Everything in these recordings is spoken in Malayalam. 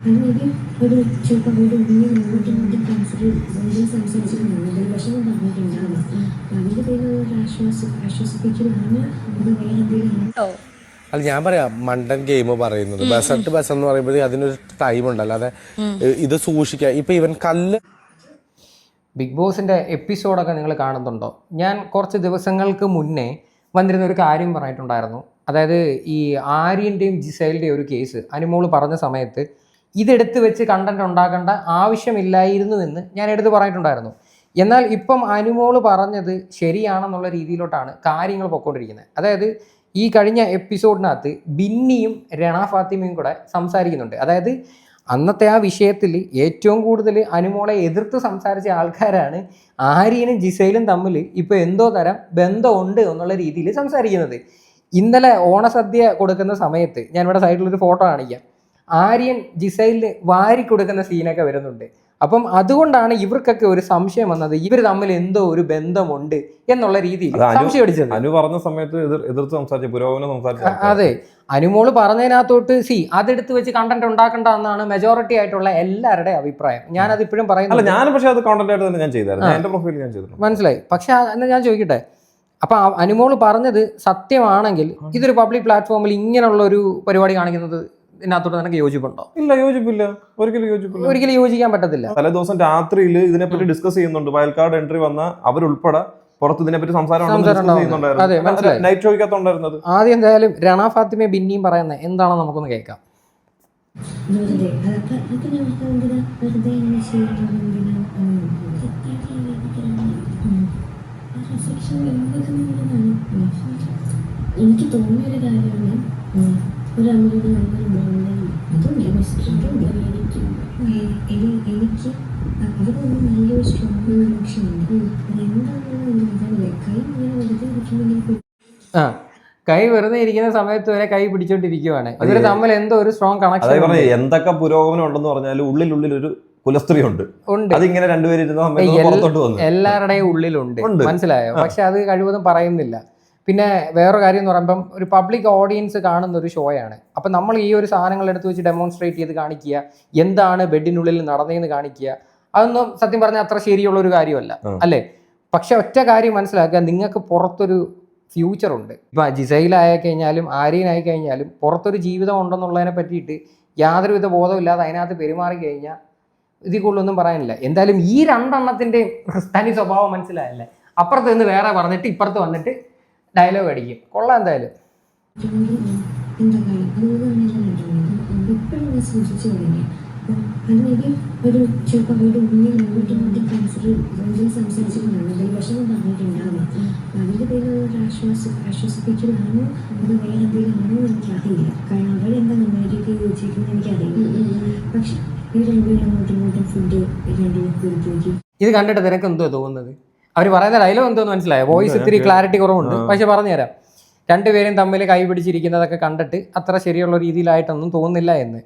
അല്ലെങ്കിൽ ഒരു ചിലപ്പോൾ വീട് ഉള്ളിൽ അങ്ങോട്ടും ഇങ്ങോട്ടും ക്യാൻസർ വീണ്ടും സംസാരിച്ചിട്ടുണ്ടാകും വിഷമം പറഞ്ഞിട്ടുണ്ടാകും അതിന്റെ പേരിൽ ഒരു ആശ്വാസ ആശ്വസിപ്പിക്കലാണ് അത് വേറെ എന്തെങ്കിലും അല്ല ഞാൻ പറയാം മണ്ടൻ ഗെയിം പറയുന്നത്. ബസട്ട് ബസ് എന്ന് പറയുമ്പോൾ അതിനൊരു ടൈം ഉണ്ട്. അല്ലാതെ ഇത് സൂക്ഷിക്കുക ഇപ്പൊ ഇവൻ കല്ല് ബിഗ് ബോസിന്റെ എപ്പിസോഡൊക്കെ നിങ്ങൾ കാണുന്നുണ്ടോ? ഞാൻ കുറച്ച് ദിവസങ്ങൾക്ക് മുന്നേ വന്നിരുന്ന ഒരു കാര്യം പറഞ്ഞിട്ടുണ്ടായിരുന്നു. അതായത് ഈ ആര്യന്റെയും ജിസൈലിന്റെയും ഒരു കേസ് അനുമോൾ പറഞ്ഞ സമയത്ത് ഇതെടുത്ത് വെച്ച് കണ്ടന്റ് ഉണ്ടാക്കേണ്ട ആവശ്യമില്ലായിരുന്നു എന്ന് ഞാൻ എടുത്ത് പറഞ്ഞിട്ടുണ്ടായിരുന്നു. എന്നാൽ ഇപ്പം അനുമോൾ പറഞ്ഞത് ശരിയാണെന്നുള്ള രീതിയിലോട്ടാണ് കാര്യങ്ങൾ പൊക്കോണ്ടിരിക്കുന്നത്. അതായത് ഈ കഴിഞ്ഞ എപ്പിസോഡിനകത്ത് ബിന്നിയും രണ ഫാത്തിമയും കൂടെ സംസാരിക്കുന്നുണ്ട്. അതായത് അന്നത്തെ ആ വിഷയത്തിൽ ഏറ്റവും കൂടുതൽ അനുമോളെ എതിർത്ത് സംസാരിച്ച ആൾക്കാരാണ് ആര്യനും ജിസയിലും തമ്മിൽ ഇപ്പോൾ എന്തോ തരം ബന്ധമുണ്ട് എന്നുള്ള രീതിയിൽ സംസാരിക്കുന്നത്. ഇന്നലെ ഓണസദ്യ കൊടുക്കുന്ന സമയത്ത് ഞാൻ ഇവിടെ സൈഡിലൊരു ഫോട്ടോ കാണിക്കാം. ആര്യൻ ജിസൈലിന് വാരി കൊടുക്കുന്ന സീനൊക്കെ വരുന്നുണ്ട്. അപ്പം അതുകൊണ്ടാണ് ഇവർക്കൊക്കെ ഒരു സംശയം വന്നത് ഇവർ തമ്മിൽ എന്തോ ഒരു ബന്ധമുണ്ട് എന്നുള്ള രീതിയിൽ. സംശയം അടിച്ചത്. അനു പറഞ്ഞ സമയത്ത് എതിർ എതിർത്ത് സംസാരിച്ച പുരോഗമനം സംസാരിച്ചു അതെ. അനുമോൾ പറഞ്ഞതിനകത്തോട്ട് സി അതെടുത്ത് വെച്ച് കണ്ടന്റ് ഉണ്ടാക്കണ്ട എന്നാണ് മെജോറിറ്റി ആയിട്ടുള്ള എല്ലാവരുടെ അഭിപ്രായം. ഞാൻ അത് ഇപ്പോഴും പറയുന്നത് ഞാൻ പക്ഷേ അത് കോണ്ടന്റ് ആയിട്ട് തന്നെ ഞാൻ ചെയ്തായിരുന്നു. എന്റെ പ്രൊഫൈലിൽ ഞാൻ ചെയ്തിട്ടുണ്ട്. മനസ്സിലായി. പക്ഷെ എന്നാ ഞാൻ ചോദിക്കട്ടെ? അപ്പൊ അനുമോൾ പറഞ്ഞത് സത്യമാണെങ്കിൽ ഇതൊരു പബ്ലിക് പ്ലാറ്റ്ഫോമിൽ ഇങ്ങനെയുള്ള ഒരു പരിപാടി കാണിക്കുന്നത് ഇതിനകത്തോട്ട് നിനക്ക് യോജിപ്പുണ്ടോ ഇല്ല യോജിപ്പില്ല ഒരിക്കലും യോജിപ്പില്ല ഒരിക്കലും യോജിക്കാൻ പറ്റത്തില്ല തലേ ദിവസം രാത്രിയിൽ ഇതിനെപ്പറ്റി ഡിസ്കസ് ചെയ്യുന്നുണ്ട് വയൽക്കാട് എൻട്രി വന്ന അവരുൾപ്പെടെ പുറത്ത് ഇതിനെപ്പറ്റി സംസാരം നൈറ്റ് ഷോയ്ക്കകത്തുണ്ടായിരുന്നത് ആദ്യം എന്തായാലും രണ ഫാത്തിമെ ബിന്നിയും പറയുന്നത് എന്താണെന്ന് നമുക്കൊന്ന് കേൾക്കാം. എനിക്ക് തോന്നിയൊരു കാര്യമാണ് നല്ലൊരു കെമിസ്ട്രിയും എനിക്ക് അതുകൊണ്ട് നല്ലൊരു സ്ട്രോങ് കണക്ഷൻ ഉണ്ട് അതെന്താണെന്ന് എനിക്കറിയില്ല കൈ ഇങ്ങനെ വെറുതെ ഇരിക്കുമ്പോൾ ആ കൈ വെറുതെ ഇരിക്കുന്ന സമയത്ത് വരെ കൈ പിടിച്ചോണ്ടിരിക്കുവാണ്. ഇവർ തമ്മിൽ എന്തോ ഒരു സ്ട്രോങ് കണക്ഷൻ എന്തൊക്കെ പുരോഗമനം ഉണ്ടെന്ന് പറഞ്ഞാൽ ഉള്ളിലുള്ളിൽ ഒരു കുലസ്ത്രീ ഉണ്ട്. അതിങ്ങനെ രണ്ടുപേരും എല്ലാവരുടെയും ഉള്ളിലുണ്ട്. മനസ്സിലായോ. പക്ഷെ അത് കഴിവതും പറയുന്നില്ല. പിന്നെ വേറെ കാര്യം എന്ന് പറയുമ്പം ഒരു പബ്ലിക് ഓഡിയൻസ് കാണുന്ന ഒരു ഷോയാണ് അപ്പം നമ്മൾ ഈ ഒരു സാധനങ്ങൾ എടുത്ത് വെച്ച് ഡെമോൺസ്ട്രേറ്റ് ചെയ്ത് കാണിക്കുക എന്താണ് ബെഡിനുള്ളിൽ നടന്നതെന്ന് കാണിക്കുക അതൊന്നും സത്യം പറഞ്ഞാൽ അത്ര ശരിയുള്ള ഒരു കാര്യമല്ല. അല്ലേ? പക്ഷെ ഒറ്റ കാര്യം മനസ്സിലാക്കുക നിങ്ങൾക്ക് പുറത്തൊരു ഫ്യൂച്ചർ ഉണ്ട്. ഇപ്പം ജിസൈലായി കഴിഞ്ഞാലും ആര്യനായി കഴിഞ്ഞാലും പുറത്തൊരു ജീവിതം ഉണ്ടെന്നുള്ളതിനെ പറ്റിയിട്ട് യാതൊരുവിധ ബോധമില്ലാതെ അതിനകത്ത് പെരുമാറി കഴിഞ്ഞാൽ ഇതിൽ കൂടുതലൊന്നും പറയാനില്ല. എന്തായാലും ഈ രണ്ടെണ്ണത്തിന്റെയും തനി സ്വഭാവം മനസ്സിലായല്ലേ? അപ്പുറത്ത് നിന്ന് വേറെ പറഞ്ഞിട്ട് ഇപ്പുറത്ത് വന്നിട്ട് ഡയലോഗ് അടിക്കും. കൊള്ളാം എന്തായാലും. ഒരു വേറെ പക്ഷെ ഇത് കണ്ടിട്ട് നിനക്ക് എന്തോ തോന്നുന്നത്? അവർ പറയുന്ന ഡയലോഗ് എന്തോന്ന് മനസ്സിലായോ? വോയിസ് ഇത്തിരി ക്ലാരിറ്റി കുറവുണ്ട്. പക്ഷെ പറഞ്ഞുതരാം. രണ്ടുപേരും തമ്മിൽ കൈ പിടിച്ചിരിക്കുന്നതൊക്കെ കണ്ടിട്ട് അത്ര ശരിയുള്ള രീതിയിലായിട്ടൊന്നും തോന്നുന്നില്ല എന്ന്.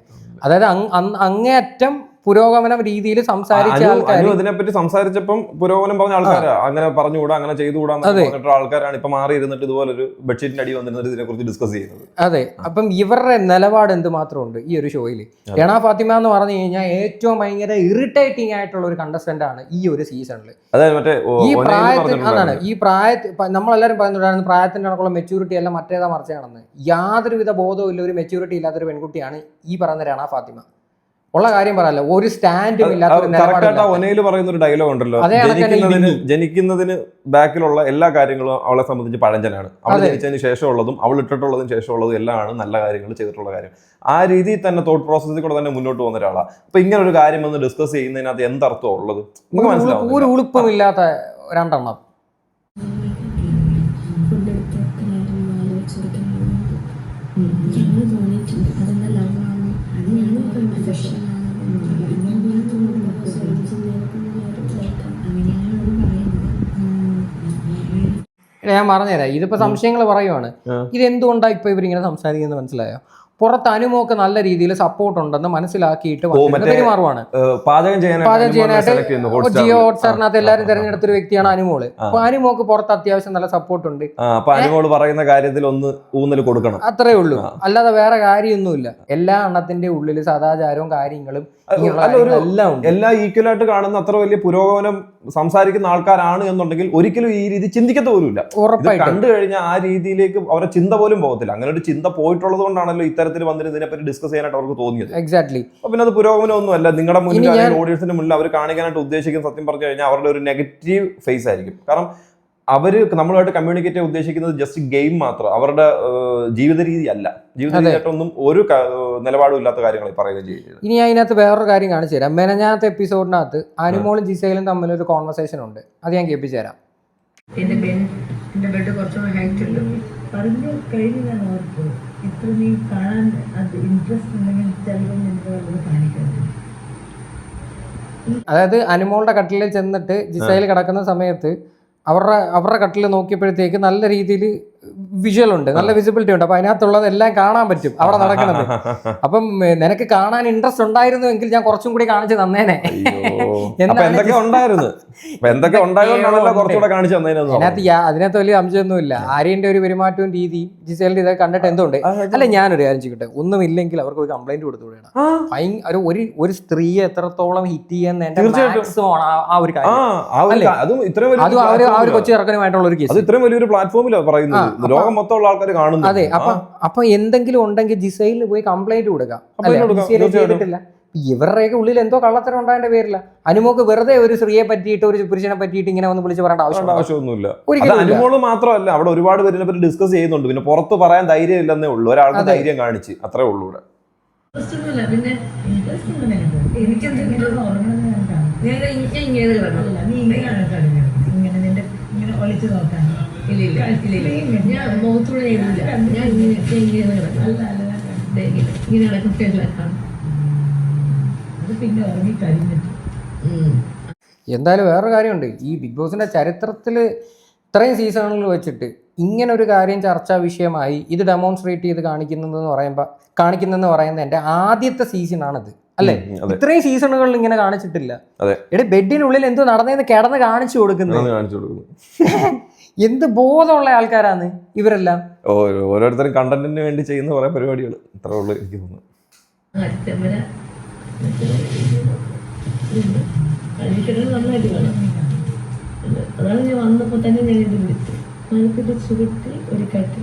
അതായത് അങ്- അങ്- അങ്ങേയറ്റം പുരോഗമന രീതിയിൽ സംസാരിച്ച ആൾക്കാർ അതിനെപ്പറ്റി സംസാരിച്ചപ്പം പുരോഗമനം പറഞ്ഞ ആൾക്കാരാ. അങ്ങനെ പറഞ്ഞുകൂടാ അങ്ങനെ ചെയ്തുകൂടാ. പറഞ്ഞിട്ടുള്ള ആൾക്കാരാണ് ഇപ്പൊ മാറി ഇരുന്നിട്ട് ഇതുപോലെ ഒരു ബെഡ്ഷീറ്റിന്റെ അടി വന്നിരുന്നിട്ട് ഇതിനെ കുറിച്ച് ഡിസ്കസ് ചെയ്യുന്നത്. അതെ. അപ്പം ഇവരുടെ നിലപാട് എന്ത് മാത്രമുണ്ട് ഈ ഒരു ഷോയിൽ എണ ഫാത്തിമ എന്ന് പറഞ്ഞു കഴിഞ്ഞാൽ ഏറ്റവും ഭയങ്കര ഇറിറ്റേറ്റിംഗ് ആയിട്ടുള്ള ഒരു കണ്ടസ്റ്റന്റ് ആണ് ഈ ഒരു സീസണിൽ മറ്റേ ഈ പ്രായത്തിൽ അതാണ്. ഈ പ്രായത്തിൽ നമ്മളെല്ലാവരും പറയുന്നുണ്ടായിരുന്നു പ്രായത്തിന്റെ കണക്കുള്ള മെച്ചൂരിറ്റി എല്ലാം മറ്റേതാ മറിച്ചാണെന്ന്. യാതൊരുവിധ ബോധവും ഇല്ല ഒരു മെച്യൂരിറ്റി ഇല്ലാത്തൊരു പെൺകുട്ടിയാണ് ഈ പറയുന്ന രണ ഫാത്തിമ. ഉള്ള കാര്യം പറയാല്ല ഒരു സ്റ്റാൻഡും നിലപാടില്ല. ഒനയിൽ പറയുന്ന ഒരു ഡയലോഗ് ഉണ്ടല്ലോ. ജനിക്കുന്നതിന് ജനിക്കുന്നതിന് ബാക്കിലുള്ള എല്ലാ കാര്യങ്ങളും അവളെ സംബന്ധിച്ച് പഴഞ്ചനാണ്. അവൾ ജനിച്ചതിന് ശേഷമുള്ളതും അവൾ ഇട്ടിട്ടുള്ളതിന് ശേഷമുള്ളതും ആണ് നല്ല കാര്യങ്ങൾ ചെയ്തിട്ടുള്ള കാര്യം. ആ രീതിയിൽ തന്നെ തോട്ട് പ്രോസസ്സിൽ കൂടെ തന്നെ മുന്നോട്ട് പോകുന്ന ഒരാളാണ് അപ്പൊ ഇങ്ങനെ ഒരു കാര്യം ഒന്ന് ഡിസ്കസ് ചെയ്യുന്നതിനകത്ത് എന്തർത്ഥം ഉള്ളത്? നമുക്ക് ഒരു ഉളുപ്പമില്ലാത്ത രണ്ടെണ്ണം. ഞാൻ പറഞ്ഞുതരാം. ഇതിപ്പോ സംശയങ്ങൾ പറയുവാണ്. ഇതെന്തുകൊണ്ടാ ഇപ്പൊ ഇവരിങ്ങനെ സംസാരിക്കുന്നത് മനസ്സിലായോ? പുറത്ത് അനുമോക്ക് നല്ല രീതിയിൽ സപ്പോർട്ട് ഉണ്ടെന്ന് മനസ്സിലാക്കിയിട്ട് പെരുമാറുവാണ്. പാചകം ചെയ്യാനായിട്ട്. ജിയോ ഹോട്ട്സ്റ്റാറിനകത്ത് എല്ലാവരും തിരഞ്ഞെടുത്തൊരു വ്യക്തിയാണ് അനുമോൾ. അപ്പൊ അനുമോക്ക് പുറത്ത് അത്യാവശ്യം നല്ല സപ്പോർട്ട് ഉണ്ട്. അനുമോൾ പറയുന്ന കാര്യത്തിൽ ഒന്ന് ഊന്നൽ കൊടുക്കണം. അത്രേ ഉള്ളൂ. അല്ലാതെ വേറെ കാര്യമൊന്നുമില്ല. എല്ലാ എണ്ണത്തിന്റെ ഉള്ളിൽ സദാചാരവും കാര്യങ്ങളും അല്ല ഒരു എല്ലാം ഈക്വൽ ആയിട്ട് കാണുന്ന അത്ര വലിയ പുരോഗമനം സംസാരിക്കുന്ന ആൾക്കാരാണ് എന്നുണ്ടെങ്കിൽ ഒരിക്കലും ഈ രീതി ചിന്തിക്കത്ത പോലുമില്ല. കണ്ടു കഴിഞ്ഞാൽ ആ രീതിയിലേക്ക് അവരുടെ ചിന്ത പോലും പോകത്തില്ല. അങ്ങനെ ഒരു ചിന്ത പോയിട്ടുള്ളത് കൊണ്ടാണല്ലോ ഇത്തരത്തിൽ വന്നിട്ട് ഇതിനെപ്പറ്റി ഡിസ്കസ് ചെയ്യാനായിട്ട് അവർക്ക് തോന്നിയത്. എക്സാക്ട്ലി അപ്പൊ പിന്നെ അത് പുരോഗമനം ഒന്നുമല്ല നിങ്ങളുടെ മുന്നിൽ ഓഡിയൻസിന് ഓഡിയൻസിന്റെ മുന്നിൽ അവർ കാണിക്കാനായിട്ട് ഉദ്ദേശിക്കുന്ന സത്യം പറഞ്ഞു കഴിഞ്ഞാൽ അവരുടെ ഒരു നെഗറ്റീവ് ഫേസ് ആയിരിക്കും. കാരണം അവർ നമ്മളുമായിട്ട് കമ്മ്യൂണിക്കേറ്റ് ചെയ്യാൻ ഉദ്ദേശിക്കുന്നത് ജസ്റ്റ് ഗെയിം മാത്രം. അവരുടെ ജീവിത രീതി അല്ല. ജീവിത. രീതിയായിട്ടൊന്നും ഒരു നിലപാടും ഇല്ലാത്ത കാര്യങ്ങൾ പറയുകയും ചെയ്യുന്നത് ഇനി അതിനകത്ത് വേറൊരു കാര്യം കാണിച്ചു തരാം. മെനഞ്ഞാത്ത എപ്പിസോഡിനകത്ത് അനുമോളും ജിസയിലും തമ്മിൽ ഒരു കോൺവെർസേഷൻ ഉണ്ട്. അത് ഞാൻ കേൾപ്പിച്ചു തരാം. എന്റെ ബെഡ് എന്റെ ബെഡ് കുറച്ചുകൂടെ ഹൈറ്റ് ഉണ്ട്. പറഞ്ഞു കഴിഞ്ഞ് ഞാൻ ഓർത്തു. ഇത്ര നീ കാണാൻ അത് ഇൻട്രസ്റ്റ് ഉണ്ടെങ്കിൽ ചിലപ്പോൾ നിനക്ക് വല്ലത് കാണിക്കുന്നത് അതായത് അനുമോളുടെ കട്ടിലിൽ ചെന്നിട്ട് ജിസയിൽ കിടക്കുന്ന സമയത്ത് അവരുടെ അവരുടെ കട്ടിൽ നോക്കിയപ്പോഴത്തേക്ക് നല്ല രീതിയിൽ വിഷ്വൽ ഉണ്ട്. നല്ല വിസിബിലിറ്റി ഉണ്ട്. അപ്പൊ അതിനകത്തുള്ളത് എല്ലാം കാണാൻ പറ്റും. അവിടെ നടക്കുന്നത്. അപ്പം നിനക്ക് കാണാൻ ഇൻട്രസ്റ്റ് ഉണ്ടായിരുന്നു എങ്കിൽ ഞാൻ കുറച്ചും കൂടി കാണിച്ചു തന്നേനെ. എന്തൊക്കെ ഉണ്ടായിരുന്നു? എന്തൊക്കെ അതിനകത്ത് അതിനകത്ത് വലിയ അംശമൊന്നുമില്ല ആര്യന്റെ ഒരു പെരുമാറ്റവും രീതി ജിസേലിന്റെ ഇതൊക്കെ കണ്ടിട്ട് എന്തുകൊണ്ട് അല്ല ഞാനൊരു കാര്യം ചെയ്യട്ടെ ഒന്നും ഇല്ലെങ്കിൽ അവർക്ക് ഒരു കംപ്ലൈന്റ് കൊടുത്തുകൂടെയാണ് ഒരു ഒരു സ്ത്രീയെ എത്രത്തോളം ഹിറ്റ് തീർച്ചയായിട്ടും. ആ- ഒരു കാര്യം? അതും ഇത്രയും വലിയ അതും ആ ഒരു കൊച്ചു ചെറുക്കനുമായിട്ടുള്ള ഒരു കേസ് ഇത്രയും വലിയൊരു പ്ലാറ്റ്ഫോമിലാണ് പറയുന്നത്. ലോകം മൊത്തമുള്ള ആൾക്കാർ കാണുന്നു അതെ അപ്പൊ അപ്പൊ എന്തെങ്കിലും ഉണ്ടെങ്കിൽ ജിസയിൽ പോയി കംപ്ലൈന്റ് കൊടുക്കാം. ചെയ്തിട്ടില്ല ഇവരുടെയൊക്കെ ഉള്ളിൽ എന്തോ കള്ളത്തരം ഉണ്ടായതിന്റെ പേരില്ല അനുമോക്ക് വെറുതെ ഒരു സ്ത്രീയെ പറ്റിയിട്ട് ഒരു പുരുഷനെ പറ്റിയിട്ട് ഇങ്ങനെ വന്ന് വിളിച്ച് പറയേണ്ട ആവശ്യം ആവശ്യമൊന്നുമില്ല. ഒരിക്കലും അനുമോൾ മാത്രമല്ല അവിടെ ഒരുപാട് പേരിനെ പറ്റി ഡിസ്കസ് ചെയ്യുന്നുണ്ട്. പിന്നെ പുറത്ത് പറയാൻ ധൈര്യം ഇല്ലെന്നേ ഉള്ളൂ. ഒരാൾക്ക് ധൈര്യം കാണിച്ച്. അത്രേ ഉള്ളൂ ഇവിടെ. എനിക്കെന്തെങ്കിലും ഇങ്ങനെ ഇങ്ങനെ നിന്റെ ഇങ്ങനെ ഒളിച്ചു നോക്കാൻ ഇല്ല ഇല്ല ഞാൻ മുഖത്തൂടെ ഇങ്ങനെ ഇങ്ങനെ ഇങ്ങനെ കിടക്കുന്ന അത് പിന്നെ ഉറങ്ങി കഴിഞ്ഞിട്ട്. എന്തായാലും വേറൊരു കാര്യമുണ്ട്. ഈ ബിഗ് ബോസിന്റെ ചരിത്രത്തിൽ ഇത്രയും സീസണുകൾ വെച്ചിട്ട് ഇങ്ങനെ ഒരു കാര്യം ചർച്ചാ വിഷയമായി ഇത് ഡെമോൺസ്ട്രേറ്റ് ചെയ്ത് കാണിക്കുന്നതെന്ന് പറയുമ്പോൾ കാണിക്കുന്നതെന്ന് പറയുന്നത് എന്റെ ആദ്യത്തെ സീസണാണിത് അല്ലേ? ഇത്രയും സീസണുകളിൽ ഇങ്ങനെ കാണിച്ചിട്ടില്ല. അതെ. എടി ബെഡിനുള്ളിൽ എന്തോ നടന്നതെന്ന് കിടന്ന് കാണിച്ചു കൊടുക്കുന്നു. അതാണ് കാണിച്ചു കൊടുക്കുന്നത് എന്ത് ബോധമുള്ള ആൾക്കാരാണ് ഇവരെല്ലാം? ഓരോ- ഓരോരുത്തരും കണ്ടന്റിന് വേണ്ടി ചെയ്യുന്ന കുറെ പരിപാടികൾ. ഇത്ര ഉള്ളു എനിക്ക് തോന്നുന്നു. അതാണ് ഞാൻ വന്നപ്പോൾ തന്നെ ഞാൻ ഇത് വിളിച്ചു നമുക്കിത് ചുരുട്ടി ഒരു കട്ടി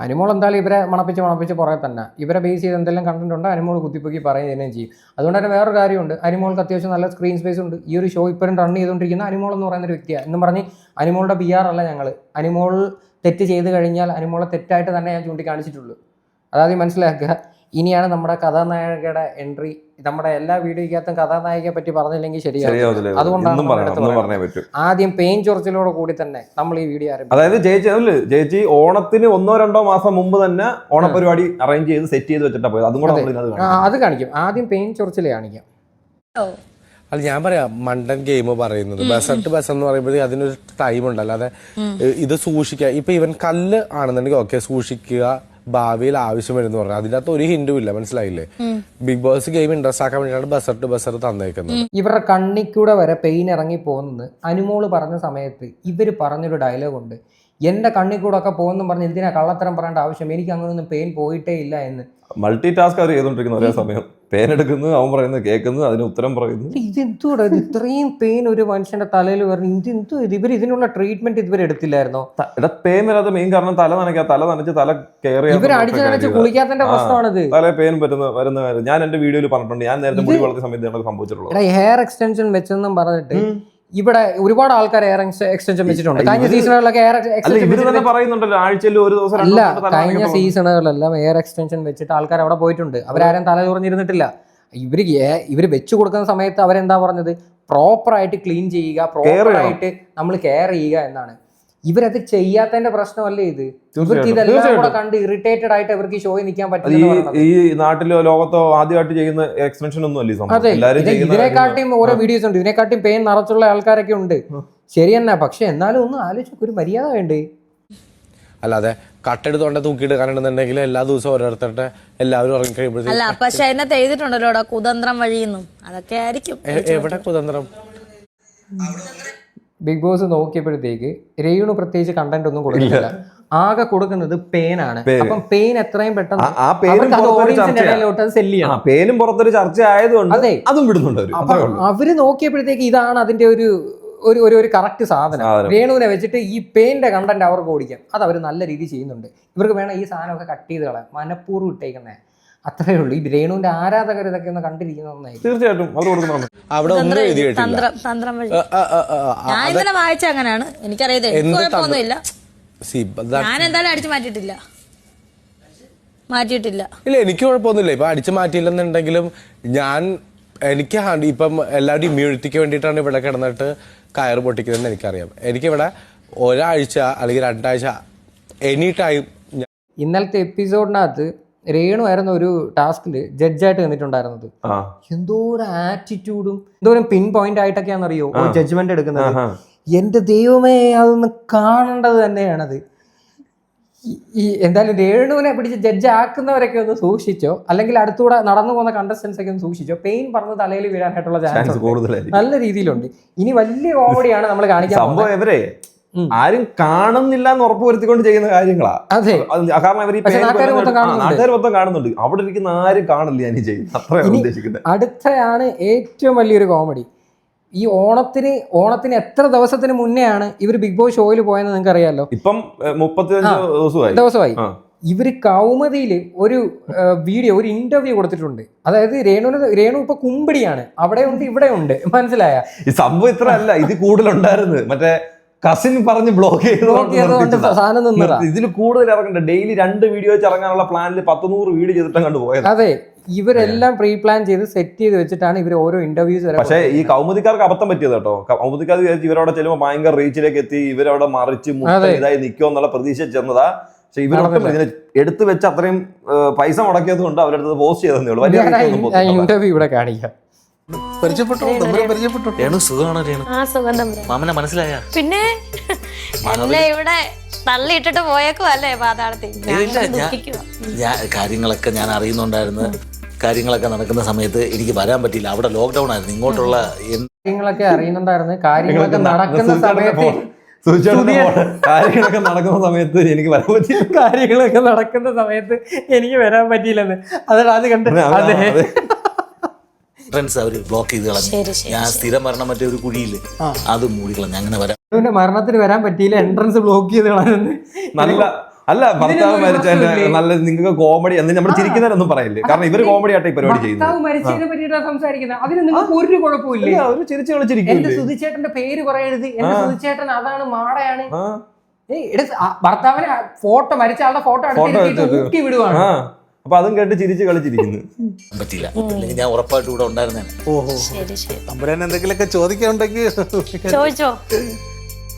അനുമോൾ എന്തായാലും ഇവരെ മണപ്പിച്ച് മണപ്പിച്ച് പുറകെ തന്നെ. ഇവരെ ബേസ് ചെയ്ത് എന്തെല്ലാം കണ്ടന്റ് ഉണ്ട് അനിമോൾ കുത്തിപ്പൊക്കി പറയുക തന്നെ ചെയ്യും. അതുകൊണ്ട് തന്നെ വേറൊരു കാര്യമുണ്ട്. അനുമോൾക്ക് അത്യാവശ്യം നല്ല സ്ക്രീൻ സ്പേസ് ഉണ്ട്. ഈ ഒരു ഷോ ഇപ്പോഴും റൺ ചെയ്തുകൊണ്ടിരിക്കുന്ന അനിമോൾ എന്ന് പറയുന്ന ഒരു വ്യക്തിയാണ്. എന്ന് പറഞ്ഞ് അനിമോളുടെ ബി ആർ അല്ല ഞങ്ങൾ അനിമോൾ തെറ്റ് ചെയ്ത് കഴിഞ്ഞാൽ അനുമോളെ തെറ്റായിട്ട് തന്നെ ഞാൻ ചൂണ്ടിക്കാണിച്ചിട്ടുള്ളൂ. അതാദ്യം മനസ്സിലാക്കുക. ഇനിയാണ് നമ്മുടെ കഥാനായകയുടെ എൻട്രി. നമ്മുടെ എല്ലാ വീഡിയോയ്ക്കകത്തും കഥാനായികയെ പറ്റി പറഞ്ഞില്ലെങ്കിൽ ശരിയാവില്ല. അതുകൊണ്ടാണ് ആദ്യം പെയിൻ ചൊറിച്ചിലോട് കൂടി തന്നെ നമ്മൾ ഈ വീഡിയോ ആരംഭിക്കും. അതായത് ചേച്ചി അതല്ല ചേച്ചി ഓണത്തിന് ഒന്നോ രണ്ടോ മാസം മുമ്പ് തന്നെ ഓണപരിപാടി അറേഞ്ച് ചെയ്ത് സെറ്റ് ചെയ്ത് വെച്ചിട്ടാ പോയത്. അതും കൂടെ നമ്മൾ കാണിക്കും. അത് കാണിക്കും. ആദ്യം പെയിൻ ചൊറിച്ചിൽ കാണിക്കാം. അല്ല ഞാൻ പറയാം മണ്ടൻ ഗെയിം പറയുന്നത്. ബസർട്ട് ബസ് എന്ന് പറയുമ്പോൾ അതിനൊരു ടൈം ഉണ്ട് അല്ലാതെ ഇത് സൂക്ഷിക്കുക ഇപ്പൊ ഇവൻ കല്ല് ആണെന്നുണ്ടെങ്കിൽ ഓക്കെ സൂക്ഷിക്കുക. ഭാവിയിൽ ആവശ്യം വരുമെന്ന് പറഞ്ഞു അതിനകത്ത് ഒരു ഹിന്ദുവും ഇല്ല മനസ്സിലായില്ലേ? ബിഗ് ബോസ് ഗെയിം ഇൻട്രസ്റ്റ് ആക്കാൻ വേണ്ടിയിട്ടാണ് ബസർ ടു ബസർ തന്നേക്കുന്നത്. ഇവരുടെ കണ്ണിക്കൂടെ വരെ പെയിൻ ഇറങ്ങി പോകുന്നത് അനുമോൾ പറഞ്ഞ സമയത്ത് ഇവർ പറഞ്ഞൊരു ഡയലോഗ് ഉണ്ട്. എന്റെ കണ്ണിൽ കൂടെ ഒക്കെ പോകുന്നു പറഞ്ഞ് എന്തിനാ കള്ളത്തരം പറയേണ്ട ആവശ്യം? എനിക്ക് അങ്ങനെയൊന്നും പെയിൻ പോയിട്ടേ ഇല്ല എന്ന്. മൾട്ടി ടാസ്ക് അവർ ചെയ്തോണ്ടിരിക്കുന്ന ഒരേ സമയം. പേൻ എടുക്കുന്നു അവൻ പറയുന്നത് കേൾക്കുന്നു അതിന് ഉത്തരം പറയുന്നു. ഇതെന്തോടാ ഇത് ഇത്രയും പെയിൻ ഒരു മനുഷ്യന്റെ തലയിൽ പറഞ്ഞു ഇതെന്തോ ഇത് ഇവർ ഇതിനുള്ള ട്രീറ്റ്മെന്റ് ഇതുവരെ എടുത്തില്ലായിരുന്നോ? പെയിൻ വരാത്ത മെയിൻ കാരണം തല നനയ്ക്ക. തല നനച്ച് തല കയറി ഇവർ അടിച്ച് നനച്ച് കുളിക്കാത്തതിന്റെ. പ്രശ്നമാണിത്. തല പെയിൻ പറ്റുന്ന വരുന്ന കാര്യം. ഞാൻ എന്റെ വീഡിയോയിൽ പറഞ്ഞിട്ടുണ്ട്. ഞാൻ നേരത്തെ മുടി വളർത്തിയ സമയത്ത് സംഭവിച്ചിട്ടുള്ളത് ഹെയർ എക്സ്റ്റൻഷൻ വെച്ചെന്നും പറഞ്ഞിട്ട്. ഇവിടെ ഒരുപാട് ആൾക്കാർ എയർ എക്സ്റ്റൻഷൻ വെച്ചിട്ടുണ്ട്. കഴിഞ്ഞ സീസണുകളിലൊക്കെ തന്നെ പറയുന്നുണ്ടല്ലോ ആഴ്ചയിൽ ഒരു ദിവസം അല്ല കഴിഞ്ഞ നനയ്ക്കണം. സീസണുകളെല്ലാം എയർ എക്സ്റ്റൻഷൻ വെച്ചിട്ട് ആൾക്കാർ അവിടെ പോയിട്ടുണ്ട്. അവരാരും തല തുറന്നിരുന്നിട്ടില്ല ഇവർ ഇവർ ഇവർ വെച്ചു കൊടുക്കുന്ന സമയത്ത് അവരെന്താ പറഞ്ഞത്? പ്രോപ്പറായിട്ട് ക്ലീൻ ചെയ്യുക പ്രോപ്പറായിട്ട് നമ്മൾ കെയർ ചെയ്യുക എന്നാണ്. ഇവരത് ചെയ്യാത്തതിന്റെ പ്രശ്നമല്ലേ ഇത്? ഇവർക്ക് തീർച്ചയായിട്ടും, ഇതെല്ലാം കൂടെ കണ്ട് ഇറിറ്റേറ്റഡ് ആയിട്ട് ഇവർക്ക് ഈ ഷോയിൽ നിൽക്കാൻ പറ്റില്ല ഈ നാട്ടിലോ ലോകത്തോ ആദ്യമായിട്ട് ചെയ്യുന്ന എക്സ്റ്റൻഷൻ ഒന്നും അല്ല സംഭവം? അതെ. ചെയ്യുന്ന ഇതിനെക്കാട്ടിയും ഓരോ വീഡിയോസ് ഉണ്ട്. ഇതിനെക്കാട്ടിയും പെയിൻ നിറച്ചുള്ള ആൾക്കാരൊക്കെ ഉണ്ട്. ശരി തന്നെ. പക്ഷെ എന്നാലും ഒന്ന് ആലോചിച്ചു ഒരു മര്യാദ വേണ്ടേ? അല്ലാതെ കട്ടെടുത്തോണ്ടെ തൂക്കിയെടുക്കാനുണ്ടെന്നുണ്ടെങ്കിൽ എല്ലാ ദിവസവും ഓരോരുത്തരുടെ എല്ലാവരും ഇറങ്ങി കഴിയുമ്പോഴത്തേക്കും അല്ല പക്ഷെ അതിനകത്ത് എഴുതിയിട്ടുണ്ടല്ലോ കുതന്ത്രം വഴിയെന്നും. അതൊക്കെ ആയിരിക്കും. എവിടെ കുതന്ത്രം? ബിഗ് ബോസ് നോക്കിയപ്പോഴത്തേക്ക് രേണു പ്രത്യേകിച്ച് കണ്ടന്റ് ഒന്നും കൊടുക്കുന്നില്ല. ആകെ കൊടുക്കുന്നത് പേനാണ്. അപ്പം പെയിൻ എത്രയും പെട്ടെന്ന് ആ- പേനും പുറത്തൊരു സെല്ല് ചെയ്യണം. പേനും ചർച്ച ആയതുകൊണ്ട് അതെ. അതും വിടുന്നുണ്ട് അവർ. നോക്കിയപ്പോഴത്തേക്ക് ഇതാണ് അതിന്റെ ഒരു ഒരു ഒരു ഒരു കറക്റ്റ് സാധനം. വേണുവിനെ രേണുവിനെ വെച്ചിട്ട് ഈ പെയിന്റെ കണ്ടന്റ് അവർക്ക് ഓടിക്കാം. അത് അവർ നല്ല രീതിയിൽ ചെയ്യുന്നുണ്ട്. ഇവർക്ക് വേണം ഈ സാധനമൊക്കെ കട്ട് ചെയ്ത് കളയാം. മനഃപൂർവം ഇട്ടേക്കുന്നേ. അത്രേ ഉള്ളൂ. ഈ രേണുവിന്റെ ആരാധകർ ഇതൊക്കെ ഒന്ന് കണ്ടിരിക്കുന്ന തീർച്ചയായിട്ടും അവർ കൊടുക്കുന്നുണ്ട് അവിടെ ഒന്നും എഴുതിയിട്ടില്ല തന്ത്രം തന്ത്രം വഴി. ഞാൻ ഇന്നലെ വായിച്ച അങ്ങനെയാണ്. എനിക്കറിയത് എന്ത് കുഴപ്പമൊന്നുമില്ല. ഞാൻ എന്തായാലും അടിച്ചു മാറ്റിയിട്ടില്ല. മാറ്റിയിട്ടില്ല. ഇല്ല എനിക്ക് കുഴപ്പമൊന്നുമില്ല. ഇപ്പൊ അടിച്ചു മാറ്റിയില്ലെന്നുണ്ടെങ്കിലും ഞാൻ എനിക്ക് ഹാ- ഇപ്പം എല്ലാവരും ഇമ്മ്യൂണിറ്റിക്ക് വേണ്ടിയിട്ടാണ് ഇവിടെ കിടന്നിട്ട് കയർ പൊട്ടിക്കുന്നതെന്ന് എനിക്കറിയാം. എനിക്കിവിടെ ഒരാഴ്ച അല്ലെങ്കിൽ രണ്ടാഴ്ച എനി ടൈം ഇന്നലത്തെ എപ്പിസോഡിനകത്ത് രേണു ആയിരുന്നു ഒരു ടാസ്കിൽ ജഡ്ജായിട്ട് നിന്നിട്ടുണ്ടായിരുന്നത്. ഒരു ആറ്റിറ്റ്യൂഡും എന്തോരം പിൻ പോയിന്റ് ആയിട്ടൊക്കെയാണെന്നറിയോ ജഡ്ജ്മെന്റ് എടുക്കുന്നത്. എന്റെ ദൈവമേ അതൊന്ന് കാണേണ്ടത് തന്നെയാണത്. ഈ- എന്തായാലും രേണുവിനെ പിടിച്ച് ജഡ്ജ് ആക്കുന്നവരൊക്കെ ഒന്ന് സൂക്ഷിച്ചോ? അല്ലെങ്കിൽ അടുത്തൂടെ നടന്നു പോകുന്ന കണ്ടസ്റ്റൻസ് ഒക്കെ ഒന്ന് സൂക്ഷിച്ചോ? പെയിൻ പറഞ്ഞ് തലയിൽ വീഴാനായിട്ടുള്ള ചാൻസ് നല്ല രീതിയിലുണ്ട്. ഇനി വലിയ കോമഡിയാണ് നമ്മൾ കാണിക്കാൻ സംഭവം. ആരും കാണുന്നില്ല എന്ന് ഉറപ്പ് വരുത്തിക്കൊണ്ട് ചെയ്യുന്ന കാര്യങ്ങളാ കാരണം അവർ നാട്ടുകാർ മൊത്തം കാണുന്നുണ്ട്. അവിടെ ഇരിക്കുന്ന ആരും കാണില്ല ഞാൻ ചെയ്യുന്നത്. അത്രയാണ് ഉദ്ദേശിക്കുന്നത്. അടുത്തയാണ് ഏറ്റവും വലിയൊരു കോമഡി ഈ ഓണത്തിന് ഓണത്തിന് എത്ര ദിവസത്തിന് മുന്നെയാണ് ഇവർ ബിഗ് ബോസ് ഷോയിൽ പോയെന്ന് നിങ്ങൾക്ക് അറിയാലോ ഇപ്പം മുപ്പത്തി ദിവസമായി. ദിവസമായി. ഇവർ ഇവർ കൗമുദിയിൽ ഒരു വീഡിയോ ഒരു ഇന്റർവ്യൂ കൊടുത്തിട്ടുണ്ട്. അതായത് രേണുവിന് രേണു ഇപ്പൊ കുമ്പിടിയാണ്. അവിടെ ഉണ്ട് ഇവിടെ ഉണ്ട് മനസ്സിലായ സംഭവം ഇത്ര അല്ല ഇത് കൂടുതലുണ്ടായിരുന്നു മറ്റേ കസിൻ പറഞ്ഞ് ബ്ലോക്ക് ചെയ്തതുകൊണ്ട്. ഇതിൽ കൂടുതൽ ഇറങ്ങണ്ട. ഡെയിലി രണ്ട് വീഡിയോ വെച്ച് ഇറങ്ങാനുള്ള പ്ലാനിൽ പത്ത് നൂറ് വീഡിയോ ചെയ്തിട്ട് കണ്ടു പോയത്. അതെ ഇവരെല്ലാം പ്രീ പ്ലാൻ ചെയ്ത് സെറ്റ് ചെയ്ത് വെച്ചിട്ടാണ് ഇവർ ഓരോ ഇന്റർവ്യൂസ് പക്ഷേ ഈ കൗമുദിക്കാർക്ക് അബദ്ധം പറ്റിയത് കേട്ടോ. കൗമുദിക്കാർ വിചാരിച്ചു ഇവരവിടെ ചെല്ലുമ്പോൾ ഭയങ്കര റീച്ചിലേക്ക് എത്തി ഇവരവിടെ മറിച്ച്. ഇതായി നിൽക്കുമോ എന്നുള്ള പ്രതീക്ഷ ചെന്നതാ. പക്ഷെ ഇവരൊട്ടും. ഇതിനെ എടുത്തു വെച്ച് അത്രയും പൈസ മുടക്കിയത് കൊണ്ട് അവരടുത്ത് പോസ്റ്റ് ചെയ്തതേ ഉള്ളൂ. വലിയ. ഇന്റർവ്യൂ ഇവിടെ കാണിക്കാം. പരിചയപ്പെട്ടു? തമ്മിൽ പരിചയപ്പെട്ടു? രേണു സുഖമാണോ രേണു? ആ സുഗന്ധം മാമനെ മനസ്സിലായ? പിന്നെ എന്നെ ഇവിടെ തള്ളിയിട്ടിട്ട് പോയേക്കും അല്ലേ പാതാളത്തിൽ. ഞാൻ കാര്യങ്ങളൊക്കെ ഞാൻ അറിയുന്നുണ്ടായിരുന്നു. കാര്യങ്ങളൊക്കെ നടക്കുന്ന സമയത്ത് എനിക്ക് വരാൻ പറ്റിയില്ല. അവിടെ ലോക്ക്ഡൗൺ ആയിരുന്നു. ഇങ്ങോട്ടുള്ള കാര്യങ്ങളൊക്കെ അറിയുന്നുണ്ടായിരുന്നു. കാര്യങ്ങളൊക്കെ നടക്കുന്ന സമയത്ത് കാര്യങ്ങളൊക്കെ നടക്കുന്ന സമയത്ത് എനിക്ക് വരാൻ പറ്റില്ല കാര്യങ്ങളൊക്കെ നടക്കുന്ന സമയത്ത് എനിക്ക് വരാൻ പറ്റിയില്ലെന്ന്. അതാണ് അത് കണ്ടു അതെ, ഫ്രണ്ട്സ് അവർ ബ്ലോക്ക് ചെയ്ത് കളഞ്ഞു. ഞാൻ സ്ഥിരം വരണം മറ്റേ ഒരു കുഴിയിൽ. അത് മൂടി കളഞ്ഞു. അങ്ങനെ വരാം. ഇവന്റെ മരണത്തിന് വരാൻ പറ്റിയില്ല എൻട്രൻസ് ബ്ലോക്ക് ചെയ്ത് കളഞ്ഞെന്ന് നല്ല അല്ല ഭർത്താവ് പ്രശ്നമില്ലേ? നല്ല നിങ്ങൾക്ക് കോമഡി എന്ന് നമ്മൾ ചിരിക്കുന്നവരൊന്നും പറയില്ലേ? കാരണം ഇവർ കോമഡി ആയിട്ട് ഈ പരിപാടി ചെയ്യുന്നത്. ഒരു കുഴപ്പമില്ല അവർ ചിരിച്ചു എന്റെ കളിച്ചിരിക്കില്ലേ സുധിച്ചേട്ടന്റെ പേര് പറയരുത് എന്റെ. സുധിച്ചേട്ടൻ അതാണ് മാടയാണ്. ഭർത്താവിനെ ഫോട്ടോ മരിച്ച ആളുടെ ഫോട്ടോ എടുത്തിട്ട്. വിടുവാണ്. അപ്പൊ അതും കേട്ട് ചിരിച്ച് കളിച്ചിരിക്കുന്നു. അല്ലെങ്കിൽ ഞാൻ ഉറപ്പായിട്ട് ഇവിടെ ഉണ്ടായിരുന്നേ ഓഹോ ശരി ശരി. തമ്പുരാൻ എന്തെങ്കിലുമൊക്കെ ചോദിക്കാനുണ്ടെങ്കിൽ ചോദിച്ചോ?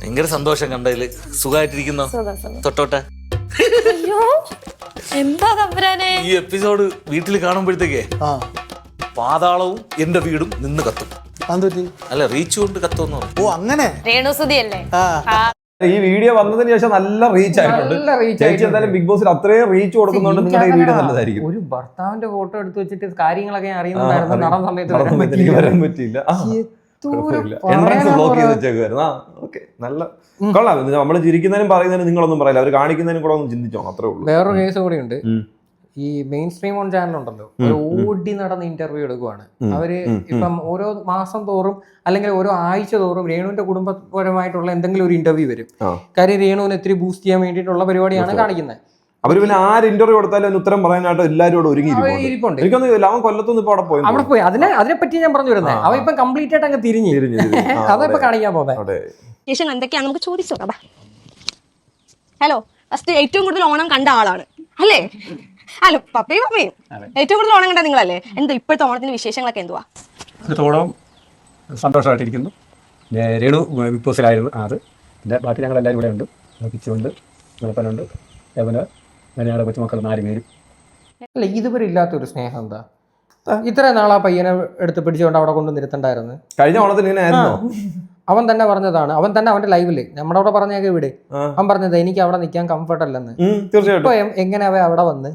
ഭയങ്കര സന്തോഷം കണ്ടതിൽ. സുഖമായിട്ടിരിക്കുന്നോ? സുഖം സുഖം. തൊട്ടോട്ടെ. അയ്യോ എന്താ തമ്പുരാനെ? ഈ എപ്പിസോഡ് വീട്ടിൽ കാണുമ്പോഴത്തേക്കേ ആ. പാതാളവും എന്റെ വീടും നിന്ന് കത്തും. അല്ല റീച്ച് കൊണ്ട് കത്തുമെന്ന് പറഞ്ഞു. ഓ അങ്ങനെ? രേണുസുതി അല്ലേ ആ. ഈ വീഡിയോ വന്നതിന് ശേഷം നല്ല റീച്ച് ആയിട്ടുണ്ട്. ചേച്ചി എന്തായാലും ബിഗ് ബോസിൽ അത്രയും റീച്ച് കൊടുക്കുന്നുണ്ട് നിങ്ങളുടെ ഈ വീഡിയോ നല്ലതായിരിക്കും. ഒരു ഭർത്താവിന്റെ ഫോട്ടോ എടുത്ത് വെച്ചിട്ട് കാര്യങ്ങളൊക്കെ ഞാൻ അറിയുന്നുണ്ടായിരുന്നു നടന്ന സമയത്ത് നടന്ന എനിക്ക് വരാൻ പറ്റിയില്ല. ആ, എന്തോരം കുഴപ്പമില്ല. എൻട്രൻസ് പറയാനാ ബ്ലോക്ക് ചെയ്ത് പറഞ്ഞത്. വെച്ചേക്കുവായിരുന്നു ആ ഓക്കെ നല്ല കൊള്ളാം. നമ്മൾ ചിരിക്കുന്നതിനും പറയുന്നതിനും നിങ്ങളൊന്നും പറയില്ല. അവർ കാണിക്കുന്നതിനും കൂടെ ഒന്ന് ചിന്തിച്ചോ അത്രേ ഉള്ളൂ. വേറൊരു കേസ് കൂടി ഉണ്ട്. ഈ മെയിൻ സ്ട്രീം ഓൺ ചാനൽ ഉണ്ടല്ലോ ഒരു ഓടി നടന്ന് ഇന്റർവ്യൂ എടുക്കുവാണ്. അവർ ഇപ്പം ഓരോ മാസം തോറും അല്ലെങ്കിൽ ഓരോ ആഴ്ച തോറും രേണുവിന്റെ കുടുംബപരമായിട്ടുള്ള എന്തെങ്കിലും ഒരു ഇന്റർവ്യൂ വരും. കാര്യം രേണുവിനെ ഇത്തിരി ബൂസ്റ്റ് ചെയ്യാൻ വേണ്ടിയിട്ടുള്ള പരിപാടിയാണ് കാണിക്കുന്നത്. അവർ പിന്നെ ആര് ഇന്റർവ്യൂ കൊടുത്താലും അതിന് ഉത്തരം പറയാനായിട്ട് എല്ലാവരും ഒരുങ്ങി ഇരിപ്പുണ്ട്. എനിക്കൊന്ന് അവൻ കൊല്ലത്തൊന്നും ഇപ്പൊ അവിടെ പോയി അവിടെ പോയി. അതിനെ അതിനെ പറ്റി ഞാൻ പറഞ്ഞു വരുന്നത് അവ ഇപ്പം കംപ്ലീറ്റ് ആയിട്ട് അങ്ങ് തിരിഞ്ഞു. അതാ ഇപ്പൊ കാണിക്കാൻ പോകുന്നത് എന്തൊക്കെയാണ്? നമുക്ക് ചോദിച്ചോ ഹലോ. ഫസ്റ്റ് ഏറ്റവും കൂടുതൽ ഓണം കണ്ട ആളാണ്. അല്ലേ? ഹലോ പപ്പി പപ്പയും ഏറ്റവും കൂടുതൽ ഓണം കണ്ട നിങ്ങളല്ലേ? എന്താ ഇപ്പോഴത്തെ ഓണത്തിന്റെ വിശേഷങ്ങളൊക്കെ എന്തുവാ? സന്തോഷമായിട്ടിരിക്കുന്നു. പിന്നെ രേണു ബിഗ് ബോസിലായിരുന്നു അത്. പിന്നെ ബാക്കി ഞങ്ങൾ എല്ലാവരും ഇവിടെ ഉണ്ട് കിച്ചുണ്ട് വെളുപ്പനുണ്ട് അതേപോലെ ഞങ്ങളുടെ കൊച്ചുമക്കൾ നാല് പേരും അല്ല ഇതുവരെ ഇല്ലാത്തൊരു സ്നേഹം എന്താ? ഇത്ര നാളാ പയ്യനെ എടുത്ത് പിടിച്ചുകൊണ്ട് അവിടെ കൊണ്ട് നിർത്തണ്ടായിരുന്നു? കഴിഞ്ഞ ഓണത്തിന് ഇങ്ങനെ ആയിരുന്നോ അവൻ തന്നെ പറഞ്ഞതാണ്. അവൻ തന്നെ അവന്റെ ലൈവിൽ. നമ്മുടെ അവിടെ പറഞ്ഞേക്കെ ഇവിടെ ആ. അവൻ പറഞ്ഞത് എനിക്ക് അവിടെ നിൽക്കാൻ കംഫർട്ടല്ലെന്ന് തീർച്ചയായിട്ടും. എങ്ങനെ അവൻ അവിടെ വന്ന്?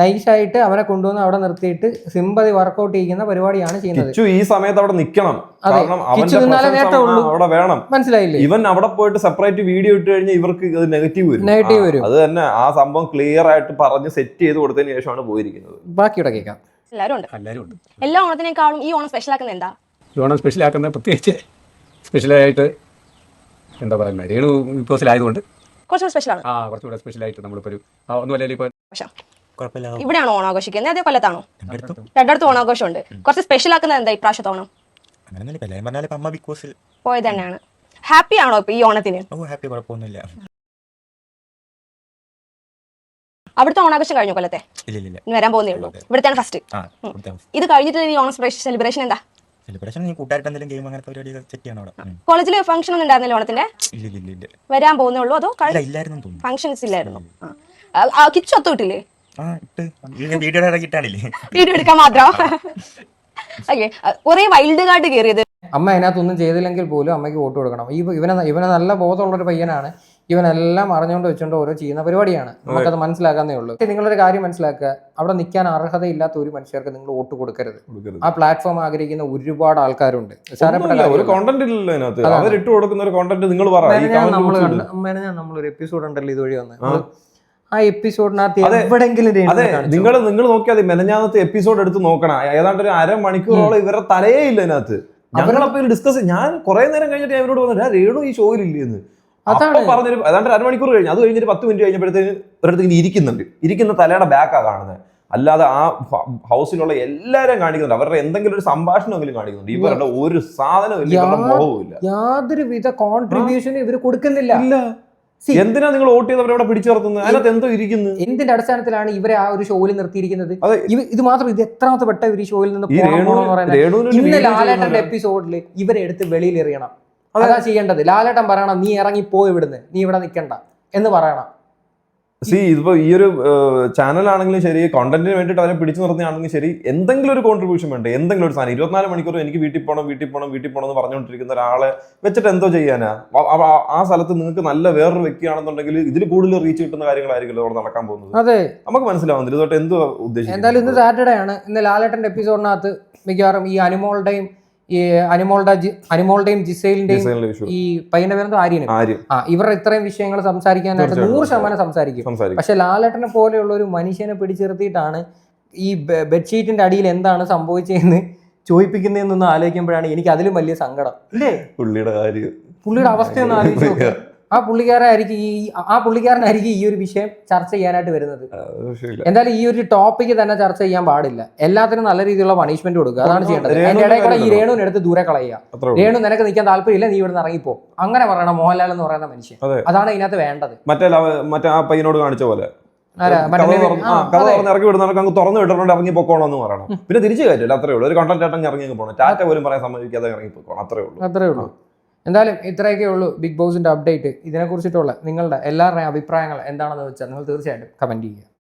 നൈസായിട്ട് അവനെ കൊണ്ടുവന്ന് അവിടെ നിർത്തിയിട്ട് സിമ്പതി വർക്കൗട്ട് ചെയ്യുന്ന പരിപാടിയാണ് ചെയ്യുന്നത്. ഈ സമയത്ത് അവിടെ നിൽക്കണം അവിടെ വേണം. മനസ്സിലായില്ലേ? ഇവൻ അവിടെ പോയിട്ട് സെപ്പറേറ്റ് വീഡിയോ ഇട്ട് കഴിഞ്ഞാൽ ഇവർക്ക് നെഗറ്റീവ് വരും. നെഗറ്റീവ് വരും. അത് തന്നെ ആ സംഭവം ക്ലിയർ ആയിട്ട് പറഞ്ഞ് സെറ്റ് ചെയ്ത് കൊടുത്തതിന് ശേഷമാണ് പോയിരിക്കുന്നത്. ബാക്കിയുടെ കേൾക്കാം എല്ലാവരും ഉണ്ട്? എല്ലാവരും ഉണ്ട്. എല്ലാ ഓണത്തിനേക്കാളും ഈ ഓണം സ്പെഷ്യൽ ആക്കുന്നത് എന്താ? ഈ ഓണം സ്പെഷ്യലാക്കുന്ന പ്രത്യേകിച്ച് സ്പെഷ്യലായിട്ട് എന്താ പറയുന്നത് രേണു ബിഗ് ബോസിലായതുകൊണ്ട് കുറച്ചുകൂടി സ്പെഷ്യലാണ് ആ കുറച്ചുകൂടെ സ്പെഷ്യലായിട്ട് നമ്മളിപ്പോൾ ഒരു ഒന്നുമല്ലേ ഒന്നുമല്ലെങ്കിൽ ഇപ്പോൾ ഇവിടെയാണോ ഓണം ആഘോഷിക്കുന്നത് അതേ കൊല്ലത്താണോ? രണ്ടിടത്തും. ഓണാഘോഷം ഉണ്ട് കുറച്ച് സ്പെഷ്യൽ ആക്കുന്നത് എന്താ ഇപ്രാവശ്യത്തെ ഓണം? അങ്ങനെയൊന്നുമില്ല. ഇപ്പം എല്ലാവരും പറഞ്ഞാൽ ഇപ്പം അമ്മ ബിഗ് ബോസിൽ പോയത് തന്നെയാണ്. ഹാപ്പി ആണോ ഇപ്പൊ ഈ ഓണത്തിന്? ഹാപ്പി കുഴപ്പമൊന്നുമില്ല. അവിടുത്തെ ഓണാഘോഷം കഴിഞ്ഞു കൊല്ലത്തെ? ഇനി വരാൻ പോകുന്നേ ഉള്ളൂ. ഇവിടുത്തെ ഫസ്റ്റ് ഇത് കഴിഞ്ഞിട്ട് ഈ ഓണം സെലിബ്രേഷൻ എന്താ? സെലിബ്രേഷൻ നീ കൂട്ടായിട്ട് എന്തെങ്കിലും ഗെയിം അങ്ങനത്തെ പരിപാടി സെറ്റ് ചെയ്യണം അവിടെ. കോളേജിൽ ഫംഗ്ഷൻ ഒന്നും ഉണ്ടായിരുന്നില്ല ഓണത്തിന്റെ? വരാൻ പോകുന്നേ ഉള്ളൂ. അതോ ഇല്ല ഇല്ലായിരുന്നു ഫംഗ്ഷൻസ് ഇല്ലായിരുന്നു. കിച്ചു ഒത്തു കിട്ടില്ലേ വീഡിയോ വീഡിയോ എടുക്കാൻ മാത്രം. ഓക്കെ കുറെ വൈൽഡ് കാർഡ് കയറിയത് അമ്മ അതിനകത്തൊന്നും ചെയ്തില്ലെങ്കിൽ പോലും അമ്മയ്ക്ക് വോട്ട് കൊടുക്കണം. ഈ ഇവനെ ഇവനെ നല്ല ബോധമുള്ളൊരു പയ്യനാണ്. ഇവനെല്ലാം അറിഞ്ഞുകൊണ്ട് വെച്ചുകൊണ്ട് ഓരോ ചെയ്യുന്ന പരിപാടിയാണ്. നമുക്കത് മനസ്സിലാക്കാന്നേ ഉള്ളൂ. നിങ്ങളൊരു കാര്യം മനസ്സിലാക്കുക. അവിടെ നിൽക്കാൻ അർഹതയില്ലാത്ത ഒരു മനുഷ്യർക്ക് നിങ്ങൾ വോട്ട് കൊടുക്കരുത്. ആ പ്ലാറ്റ്ഫോം ആഗ്രഹിക്കുന്ന ഒരുപാട് ആൾക്കാരുണ്ട്. നിസ്സാരപ്പെട്ട ഒരു കാര്യമല്ല. ഇല്ലല്ലോ അതിനകത്ത്. അതാണ്. അവരിട്ട് കൊടുക്കുന്ന ഒരു കോണ്ടന്റ് നിങ്ങൾ പറ. ഈ നമ്മൾ നമ്മളൊരു എപ്പിസോഡ് ഉണ്ടല്ലോ ഇതുവഴി വന്ന്. ആ. എപ്പിസോഡിനകത്ത്. എവിടെങ്കിലും നിങ്ങൾ നിങ്ങൾ നോക്കിയാൽ മതി മെനഞ്ഞാകത്ത് എപ്പിസോഡ് എടുത്ത് നോക്കണം. ഏതാണ്ട് ഒരു അരമണിക്കൂറോളം ഇവരുടെ തലയേ ഇല്ല അതിനകത്ത് ഞങ്ങളപ്പോ ഡിസ്കസ് ഞാൻ കുറെ നേരം കഴിഞ്ഞിട്ട് അവരോട് ഇവരോട് പറഞ്ഞു "ആ, രേണു ഈ ഷോയിൽ ഇല്ലെന്ന്. അതാണ്. പറഞ്ഞൊരു ഏതാണ്ട് ഒരു അരമണിക്കൂർ കഴിഞ്ഞു അത് കഴിഞ്ഞിട്ട് പത്ത് മിനിറ്റ് കഴിഞ്ഞപ്പോഴത്തേന് ഒരിടത്ത് ഇങ്ങനെ ഇരിക്കുന്നുണ്ട്. ഇരിക്കുന്ന തലയുടെ ബാക്കാ കാണുന്നത് അല്ലാതെ ആ ഹ- ഹൗസിലുള്ള എല്ലാരും കാണിക്കുന്നുണ്ട്. അവരുടെ എന്തെങ്കിലും ഒരു സംഭാഷണമെങ്കിലും കാണിക്കുന്നുണ്ട്. ഇവരുടെ ഒരു സാധനവും ഇല്ല ഇവരുടെ യാ- മുഖവും ഇല്ല. യാതൊരുവിധ കോൺട്രിബ്യൂഷനും ഇവർ കൊടുക്കുന്നില്ല. എന്തിനാ നിങ്ങൾ വോട്ട് ചെയ്തവരെ അവിടെ പിടിച്ചു നിർത്തുന്നത്? അതിനകത്ത് എന്തോ ഇരിക്കുന്നു. എന്തിന്റെ അടിസ്ഥാനത്തിലാണ് ഇവരെ ആ ഒരു ഷോയിൽ നിർത്തിയിരിക്കുന്നത്? ഇത് മാത്രം ഇത് എത്രാമത്തെ പെട്ട ഒരു ഷോയിൽ നിന്ന് ഇന്ന് ലാലേട്ടന്റെ. എപ്പിസോഡിൽ ഇവരെ എടുത്ത് വെളിയിൽ എറിയണം അതെ. അതാ ചെയ്യേണ്ടത്. ലാലേട്ടൻ പറയണം നീ ഇറങ്ങി പോ ഇവിടുന്ന്. നീ ഇവിടെ നിൽക്കണ്ട എന്ന് പറയണം. സി ഇതിപ്പോ ഈ ഒരു ചാനലാണെങ്കിലും ശരി കോണ്ടന്റിന് വേണ്ടിയിട്ട് അവരെ പിടിച്ചു നിർത്തുകയാണെങ്കിലും ശരി എന്തെങ്കിലും ഒരു കോൺട്രിബ്യൂഷൻ വേണ്ടേ? എന്തെങ്കിലും ഒരു സാധനം ഇരുപത്തിനാല് മണിക്കൂർ എനിക്ക് വീട്ടിൽ പോകണം വീട്ടിൽ പോകണം വീട്ടിൽ പോകണം എന്ന് പറഞ്ഞുകൊണ്ടിരിക്കുന്ന ഒരാളെ വെച്ചിട്ട് എന്തോ ചെയ്യാനാ? ആ- സ്ഥലത്ത് നിങ്ങൾക്ക് നല്ല വേറൊരു വ്യക്തിയാണെന്നുണ്ടെങ്കിൽ ഇതിൽ കൂടുതൽ റീച്ച് കിട്ടുന്ന കാര്യങ്ങളായിരിക്കും അവിടെ നടക്കാൻ പോകുന്നത്. അതെ. നമുക്ക് മനസ്സിലാവുന്നില്ല. ഇതോട്ട് എന്തോ എന്തായാലും ഇന്ന് സാറ്റർഡേ ആണ്. ഇന്ന് ലാലേട്ടന്റെ എപ്പിസോഡിനകത്ത് മിക്കവാറും ഈ അനുമോളുടെയും ഈ അനുമോളുടെ അനുമോളുടെയും ജിസൈലിന്റെയും ഈ പയ്യന്റെ പേരെന്തോ ആര്യനും. ആ ഇവരുടെ ഇത്രയും വിഷയങ്ങൾ സംസാരിക്കാനായിട്ട്. നൂറ് ശതമാനം സംസാരിക്കും. പക്ഷെ ലാലേട്ടനെ പോലെയുള്ള ഒരു മനുഷ്യനെ പിടിച്ചിരുത്തിയിട്ടാണ് ഈ ബെഡ്ഷീറ്റിന്റെ അടിയിൽ എന്താണ് സംഭവിച്ചതെന്ന് ചോദിപ്പിക്കുന്നതെന്നൊന്ന് ആലോചിക്കുമ്പോഴാണ് എനിക്ക് അതിലും വലിയ സങ്കടം. പുള്ളിയുടെ കാര്യം. പുള്ളിയുടെ അവസ്ഥയൊന്ന് ആലോചിച്ച്. ആ പുള്ളിക്കാരനായിരിക്കും ഈ ആ പുള്ളിക്കാരനായിരിക്കും ഈ ഒരു വിഷയം ചർച്ച ചെയ്യാനായിട്ട് വരുന്നത്. എന്തായാലും ഈ ഒരു ടോപ്പിക്ക് തന്നെ ചർച്ച ചെയ്യാൻ പാടില്ല. എല്ലാത്തിനും നല്ല രീതിയിലുള്ള പണിഷ്മെന്റ് കൊടുക്കുക. അതാണ് ചെയ്യേണ്ടത്. എന്റെ അതിന്റെ ഇടയിൽ കൂടെ ഈ രേണുവിന് എടുത്ത് ദൂരെ കളയുക. രേണു നിനക്ക് നിൽക്കാൻ താല്പര്യമില്ല നീ ഇവിടുന്ന് ഇറങ്ങിപ്പോ. അങ്ങനെ പറയണം. മോഹൻലാൽ എന്ന് പറയുന്ന മനുഷ്യൻ. അതാണ് ഇതിനകത്ത് വേണ്ടത്. മറ്റേ മറ്റേ ആ പയ്യനോട് കാണിച്ച പോലെ? കഥ തുറന്ന് ഇറക്കി വിടുന്നവർക്ക് അങ്ങ് വിട്ടിട്ടുണ്ട് ഇറങ്ങി പൊക്കോണം എന്ന് പറയണം പിന്നെ തിരിച്ചു കയറ്റില്ല അത്രേ ഉള്ളൂ. ഒരു ചേട്ടൻ ഇറങ്ങി പോകണം ടാറ്റ പോലും പറയാൻ സമ്മതിക്കാതെ ഇറങ്ങി പൊക്കോണം. അത്രേ ഉള്ളൂ. അത്രേ ഉള്ളൂ. എന്തായാലും ഇത്രയൊക്കെ ഉള്ളൂ ബിഗ് ബോസിന്റെ അപ്ഡേറ്റ് ഇതിനെക്കുറിച്ചിട്ടുള്ള നിങ്ങളുടെ എല്ലാവരുടെയും അഭിപ്രായങ്ങൾ എന്താണെന്ന് വെച്ചാൽ നിങ്ങൾ തീർച്ചയായിട്ടും കമന്റ് ചെയ്യുക.